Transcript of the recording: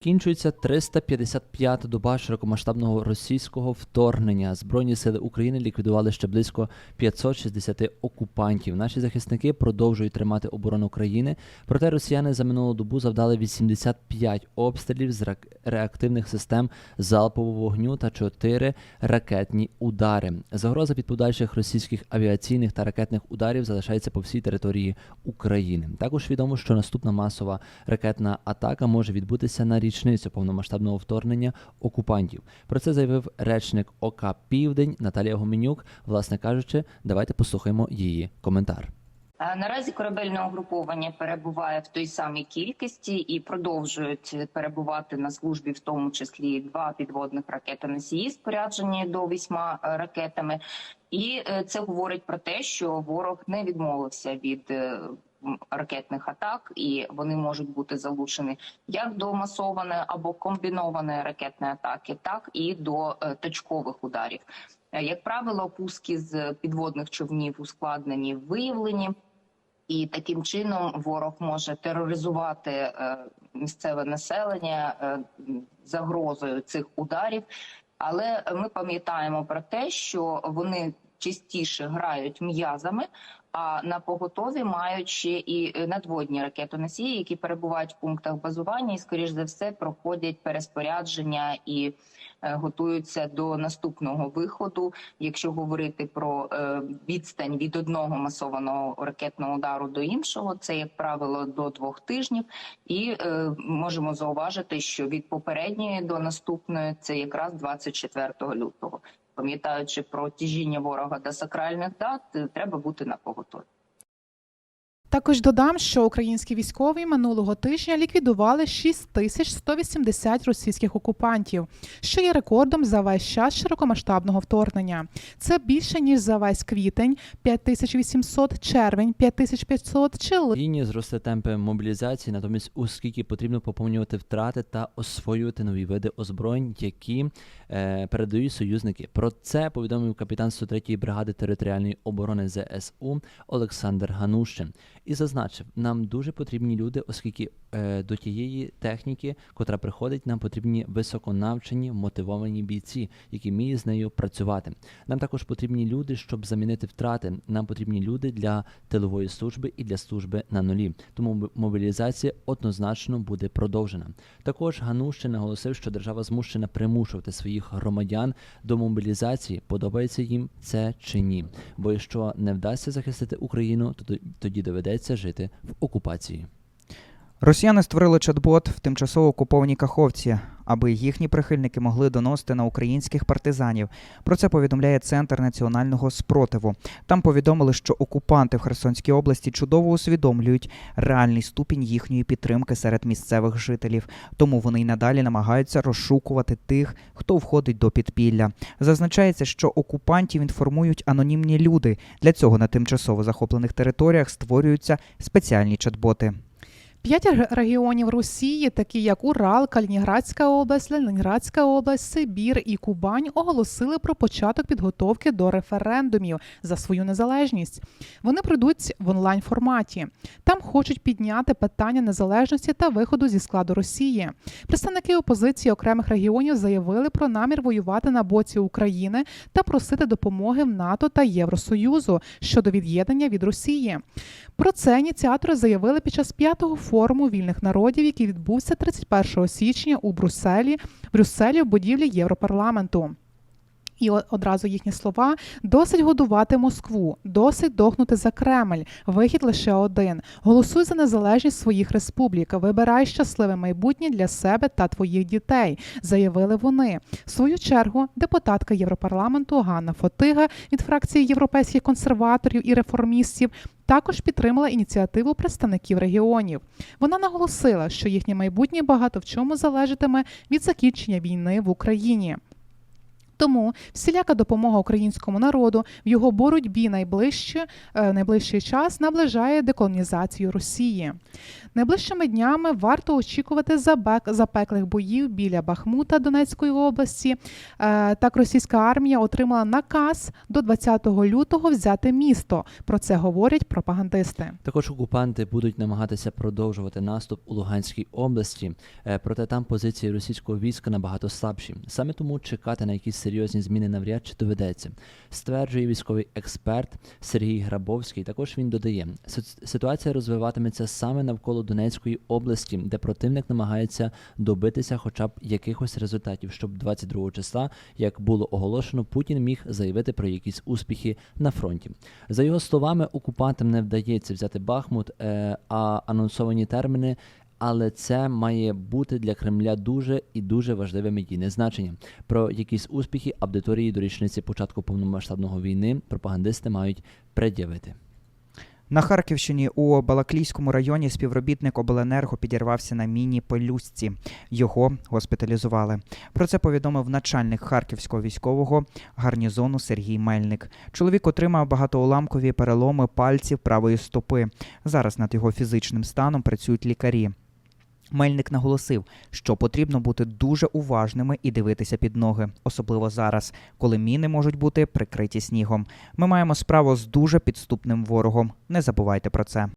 Кінчується 355-та доба широкомасштабного російського вторгнення. Збройні сили України ліквідували ще близько 560 окупантів. Наші захисники продовжують тримати оборону країни. Проте росіяни за минулу добу завдали 85 обстрілів з реактивних систем залпового вогню та 4 ракетні удари. Загроза від подальших російських авіаційних та ракетних ударів залишається по всій території України. Також відомо, що наступна масова ракетна атака може відбутися на річницю повномасштабного вторгнення окупантів. Про це заявив речник ОК Південь Наталія Гоменюк. Власне кажучи, давайте послухаємо її коментар. Наразі корабельне угруповання перебуває в той самій кількості і продовжують перебувати на службі, в тому числі два підводних ракетоносії, споряджені до вісьма е, ракетами. І е, це говорить про те, що ворог не відмовився від е, ракетних атак, і вони можуть бути залучені як до масованої або комбінованої ракетної атаки, так і до е, точкових ударів. Е, Як правило, пуски з підводних човнів ускладнені, виявлені. І таким чином ворог може тероризувати е, місцеве населення загрозою цих ударів. Але ми пам'ятаємо про те, що вони частіше грають м'язами, а на поготові мають ще і е, надводні ракетоносії, які перебувають в пунктах базування, і скоріш за все проходять переспорядження і е, готуються до наступного виходу. Якщо говорити про е, відстань від одного масованого ракетного удару до іншого, це як правило до двох тижнів, і можемо зауважити, що від попередньої до наступної це якраз 24 лютого. Пам'ятаючи про тяжіння ворога до сакральних дат, е, треба бути на поготові. Також додам, що українські військові минулого тижня ліквідували 6180 російських окупантів, що є рекордом за весь час широкомасштабного вторгнення. Це більше ніж за весь квітень 5800, червень 5500 чи ли- Лінії зросли темпи мобілізації, натомість, оскільки потрібно поповнювати втрати та освоювати нові види озброєнь, які е, передають союзники. Про це повідомив капітан 103-ї бригади територіальної оборони ЗСУ Олександр Ганущин і зазначив, нам дуже потрібні люди, оскільки е, до тієї техніки, котра приходить, нам потрібні високонавчені, мотивовані бійці, які вміють з нею працювати. Нам також потрібні люди, щоб замінити втрати. Нам потрібні люди для тилової служби і для служби на нулі. Тому мобілізація однозначно буде продовжена. Також Ганущин наголосив, що держава змушена примушувати своїх громадян до мобілізації, подобається їм це чи ні. Бо якщо не вдасться захистити Україну, то тоді доведеться жити в окупації. Росіяни створили чат-бот в тимчасово окупованій Каховці, аби їхні прихильники могли доносити на українських партизанів. Про це повідомляє Центр національного спротиву. Там повідомили, що окупанти в Херсонській області чудово усвідомлюють реальний ступінь їхньої підтримки серед місцевих жителів. Тому вони й надалі намагаються розшукувати тих, хто входить до підпілля. Зазначається, що окупантів інформують анонімні люди. Для цього на тимчасово захоплених територіях створюються спеціальні чат-боти. П'ять регіонів Росії, такі як Урал, Калінінградська область, Ленінградська область, Сибір і Кубань, оголосили про початок підготовки до референдумів за свою незалежність. Вони пройдуть в онлайн форматі. Там хочуть підняти питання незалежності та виходу зі складу Росії. Представники опозиції окремих регіонів заявили про намір воювати на боці України та просити допомоги в НАТО та Євросоюзу щодо від'єднання від Росії. Про це ініціатори заявили під час п'ятого форуму вільних народів, який відбувся 31 січня у Брюсселі, Брюсселі в будівлі Європарламенту. І одразу їхні слова: досить годувати Москву, досить дохнути за Кремль. Вихід лише один: голосуй за незалежність своїх республік, вибирай щасливе майбутнє для себе та твоїх дітей, заявили вони. В свою чергу депутатка Європарламенту Ганна Фотига від фракції європейських консерваторів і реформістів також підтримала ініціативу представників регіонів. Вона наголосила, що їхнє майбутнє багато в чому залежатиме від закінчення війни в Україні. Тому всіляка допомога українському народу в його боротьбі найближче, е, найближчий час наближає деколонізацію Росії. Найближчими днями варто очікувати запеклих боїв біля Бахмута Донецької області. Е, Так, російська армія отримала наказ до 20 лютого взяти місто. Про це говорять пропагандисти. Також окупанти будуть намагатися продовжувати наступ у Луганській області, е, проте там позиції російського війська набагато слабші. Саме тому чекати на якісь серйозні зміни навряд чи доведеться. Стверджує військовий експерт Сергій Грабовський. Також він додає, «Сит- ситуація розвиватиметься саме навколо Донецької області, де противник намагається добитися хоча б якихось результатів, щоб 22 числа, як було оголошено, Путін міг заявити про якісь успіхи на фронті. За його словами, окупантам не вдається взяти Бахмут, е, а анонсовані терміни. Але це має бути для Кремля дуже і дуже важливе медійне значення. Про якісь успіхи аудиторії до річниці початку повномасштабного війни пропагандисти мають пред'явити. На Харківщині у Балаклійському районі співробітник обленерго підірвався на міні-пелюстці. Його госпіталізували. Про це повідомив начальник харківського військового гарнізону Сергій Мельник. Чоловік отримав багатоуламкові переломи пальців правої стопи. Зараз над його фізичним станом працюють лікарі. Мельник наголосив, що потрібно бути дуже уважними і дивитися під ноги, особливо зараз, коли міни можуть бути прикриті снігом. Ми маємо справу з дуже підступним ворогом. Не забувайте про це.